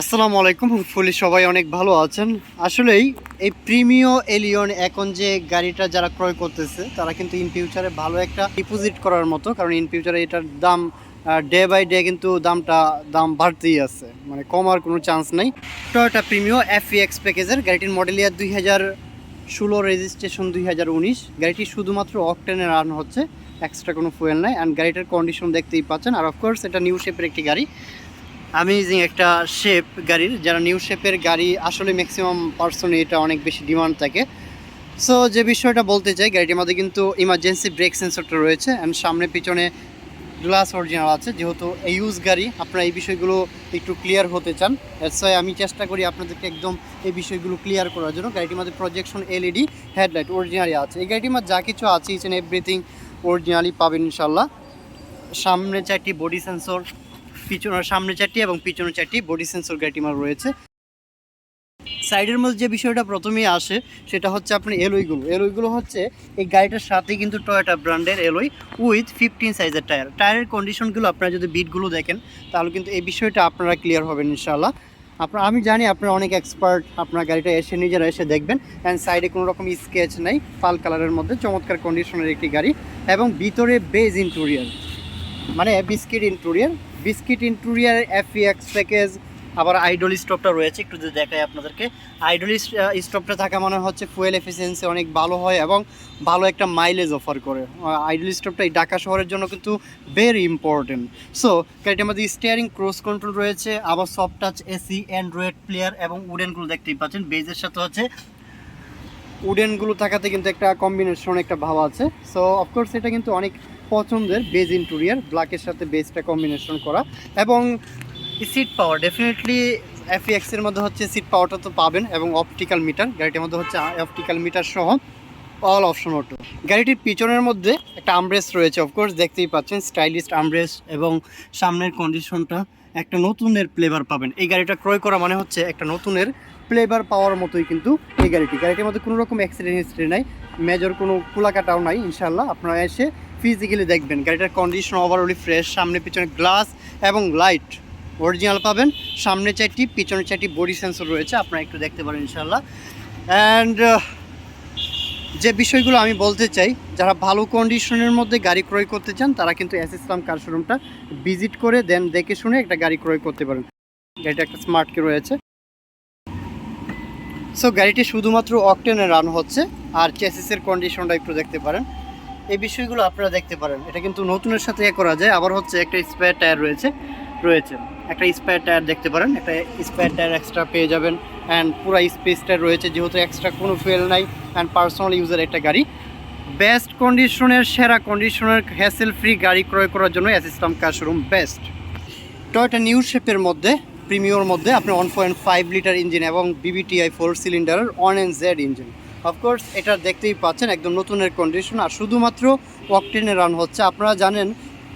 আসসালামু আলাইকুম। হোপফুলি সবাই অনেক ভালো আছেন। আসলেই এই প্রিমিয় এলিয়ন এখন যে গাড়িটা যারা ক্রয় করতেছে, তারা কিন্তু ইন ফিউচারে ভালো একটা ডিপোজিট করার মতো, কারণ ইন ফিউচারে এটার দাম ডে বাই ডে কিন্তু দামটা, দাম বাড়তেই আছে। মানে কমার কোনো চান্স নাই। টয়োটা প্রিমিয় এফ এক্স প্যাকেজের গাড়িটির মডেল ইয়ার দুই হাজার ষোলো রেজিস্ট্রেশন দুই হাজার উনিশ। গাড়িটি শুধুমাত্র অকটেনে রান হচ্ছে এক্সট্রা কোনো ফুয়েল নাই। অ্যান্ড গাড়িটার কন্ডিশন দেখতেই পাচ্ছেন। আর অফকোর্স এটা নিউ শেপের একটি গাড়ি। আমেজিং একটা শেপ গাড়ির, যারা নিউ শেপের গাড়ি আসলে ম্যাক্সিমাম পার্সনে এটা অনেক বেশি ডিমান্ড থাকে। সো যে বিষয়টা বলতে চাই, গাড়িটির মধ্যে কিন্তু ইমার্জেন্সি ব্রেক সেন্সরটা রয়েছে অ্যান্ড সামনে পিছনে গ্লাস অরিজিনাল আছে। যেহেতু এই ইউজ গাড়ি, আপনারা এই বিষয়গুলো একটু ক্লিয়ার হতে চান। সো আমি চেষ্টা করি আপনাদেরকে একদম এই বিষয়গুলো ক্লিয়ার করার জন্য। গাড়িটির মধ্যে প্রজেকশন এলইডি হেডলাইট অরিজিনালি আছে। এই গাড়িটির মধ্যে যা কিছু আছে ইচ এভরিথিং অরিজিনালি পাবেন ইনশাল্লাহ সামনে চারটি বডি সেন্সর পিছনের সামনে চারটি এবং পিছনে চারটি বডি সেন্সর গাড়িটিমার রয়েছে। সাইডের মধ্যে যে বিষয়টা প্রথমেই আসে, সেটা হচ্ছে আপনার এলোইগুলো। এলোইগুলো হচ্ছে এই গাড়িটার সাথে কিন্তু টয়োটা ব্র্যান্ডের এলোই উইথ ফিফটিন সাইজের টায়ার টায়ারের কন্ডিশনগুলো আপনারা যদি বিটগুলো দেখেন, তাহলে কিন্তু এই বিষয়টা আপনারা ক্লিয়ার হবেন ইনশাল্লাহ আপনার, আমি জানি আপনারা অনেক এক্সপার্ট আপনার গাড়িটা এসে নিজেরা এসে দেখবেন। অ্যান্ড সাইডে কোনো রকম স্কেচ নেই, পাল কালারের মধ্যে, চমৎকার কন্ডিশনের একটি গাড়ি এবং ভিতরে বেজ ইন্টেরিয়ার মানে biscuit interior. Biscuit interior FX package, আবার আইডল স্টপটা রয়েছে, একটু যদি দেখাই আপনাদেরকে। আইডল স্টপটা থাকা মানে হচ্ছে ফুয়েল এফিসিয়েন্সি অনেক ভালো হয় এবং ভালো একটা মাইলেজ অফার করে। আইডল স্টপটা এই ঢাকা শহরের জন্য কিন্তু ভেরি ইম্পর্টেন্ট সো গাড়িটার মধ্যে স্টিয়ারিং ক্রস কন্ট্রোল রয়েছে, আবার soft touch AC android player এবং উডেনগুলো দেখতেই পাচ্ছেন। বেজের সাথে হচ্ছে উডেনগুলো থাকাতে কিন্তু একটা কম্বিনেশন একটা ভাব আছে। সো অফকোর্স এটা কিন্তু অনেক পছন্দের বেজ ইন্টুরিয়ার ব্ল্যাকের সাথে বেজটা কম্বিনেশন করা। এবং সিট পাওয়ার ডেফিনেটলি এর মধ্যে হচ্ছে সিট পাওয়ারটা তো পাবেন এবং অপটিক্যাল মিটার গাড়িটির মধ্যে হচ্ছে অপটিক্যাল মিটার সহ অল অপশন অটো গাড়িটির পিছনের মধ্যে একটা আমব্রেস রয়েছে অফকোর্স দেখতেই পাচ্ছেন স্টাইলিস্ট আমব্রেস এবং সামনের কন্ডিশনটা একটা নতুনের ফ্লেভার পাবেন। এই গাড়িটা ক্রয় করা মানে হচ্ছে একটা নতুনের ফ্লেভার পাওয়ার মতোই কিন্তু এই গাড়িটি। গাড়িটির মধ্যে কোনো রকম অ্যাক্সিডেন্ট হিস্ট্রি নাই মেজর কোনো কুলাকাটাও নাই ইনশাল্লাহ আপনারা এসে ফিজিক্যালি দেখবেন। গাড়িটার কন্ডিশন ওভারঅলি ফ্রেশ সামনে পিছনে গ্লাস এবং লাইট অরিজিনাল পাবেন। সামনে চারটি, পিছনে চারটি বডি সেন্সর রয়েছে, আপনারা একটু দেখতে পারেন ইনশাল্লাহ অ্যান্ড যে বিষয়গুলো আমি বলতে চাই, যারা ভালো কন্ডিশনের মধ্যে গাড়ি ক্রয় করতে চান, তারা কিন্তু এস ইসলাম কার শোরুমটা ভিজিট করে দেন দেখে শুনে একটা গাড়ি ক্রয় করতে পারেন। গাড়িটা একটা স্মার্ট কি রয়েছে। সো গাড়িটি শুধুমাত্র অকটেনে রান হচ্ছে, আর চেসিসের কন্ডিশনটা একটু দেখতে পারেন। এই বিষয়গুলো আপনারা দেখতে পারেন। এটা কিন্তু নতুনের সাথে এ করা যায়। আবার হচ্ছে একটা স্পেয়ার টায়ার রয়েছে রয়েছে। একটা স্পেয়ার টায়ার দেখতে পারেন। একটা স্পেয়ার টায়ার এক্সট্রা পেয়ে যাবেন। অ্যান্ড পুরো স্পেসটা রয়েছে, যেহেতু এক্সট্রা কোনো ফুয়েল নাই অ্যান্ড পার্সোনাল ইউজের একটা গাড়ি। বেস্ট কন্ডিশনের সেরা কন্ডিশনের হ্যাসেল ফ্রি গাড়ি ক্রয় করার জন্য S Islam car showroom best Toyota new শেপের মধ্যে প্রিমিয়র মধ্যে আপনি one point five litre engine এবং বিবিটিআই ফোর সিলিন্ডারের one N Z engine of course এটা দেখতেই পাচ্ছেন একদম নতুনের কন্ডিশন আর শুধুমাত্র অকটেনে রান হচ্ছে। আপনারা জানেন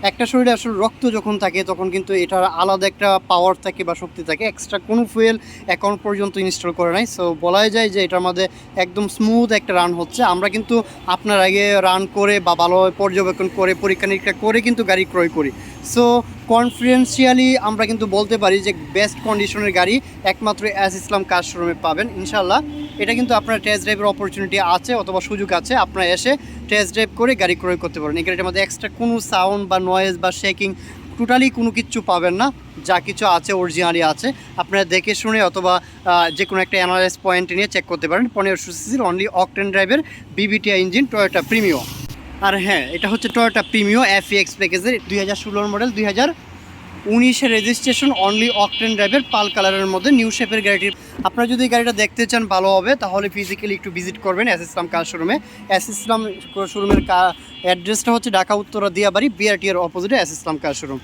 একটা শরীরে আসলে রক্ত যখন থাকে, তখন কিন্তু এটার আলাদা একটা পাওয়ার থাকে বা শক্তি থাকে। এক্সট্রা কোনো ফুয়েল এখন পর্যন্ত ইনস্টল করে নাই। সো বলাই যায় যে এটার মধ্যে একদম স্মুথ একটা রান হচ্ছে। আমরা কিন্তু আপনার আগে রান করে বা ভালোভাবে পর্যবেক্ষণ করে, পরীক্ষা নিরীক্ষা করে কিন্তু গাড়ি ক্রয় করি। সো কনফিডেন্সিয়ালি আমরা কিন্তু বলতে পারি যে বেস্ট কন্ডিশনের গাড়ি একমাত্র অ্যাস ইসলাম কার শোরুমে পাবেন। ইনশাল্লাহ এটা কিন্তু আপনার টেস্ট ড্রাইভের অপরচুনিটি আছে অথবা সুযোগ আছে। আপনারা এসে টেস্ট ড্রাইভ করে গাড়ি ক্রয় করতে পারেন। এই গাড়িটার মধ্যে এক্সট্রা কোনো সাউন্ড বা নয়েজ বা শেকিং টোটালি কোনো কিচ্ছু পাবেন না। যা কিছু আছে অরিজিনালি আছে। আপনারা দেখে শুনে অথবা যে কোনো একটা অ্যানালাইস পয়েন্ট নিয়ে চেক করতে পারেন। পনেরোশো সিসির অনলি অকটেন ড্রাইভের বিবিটিআই ইঞ্জিন টয়োটা প্রিমিও আর হ্যাঁ এটা হচ্ছে টয়োটা প্রিমিও এফ এক্স প্যাকেজের দুই হাজার ষোলোর মডেল দুই হাজার উনিশের রেজিস্ট্রেশন অনলি অকটেন ড্রাইভের পাল কালারের মধ্যে নিউ শেপের গাড়িটির আপনারা যদি গাড়িটা দেখতে চান ভালো হবে, তাহলে ফিজিক্যালি একটু ভিজিট করবেন এস ইসলাম কার শোরুমে এস ইসলাম শোরুমের কা অ্যাড্রেসটা হচ্ছে ঢাকা উত্তরা দিয়াবাড়ি বিআরটি এর অপোজিটে এস ইসলাম কার শোরুম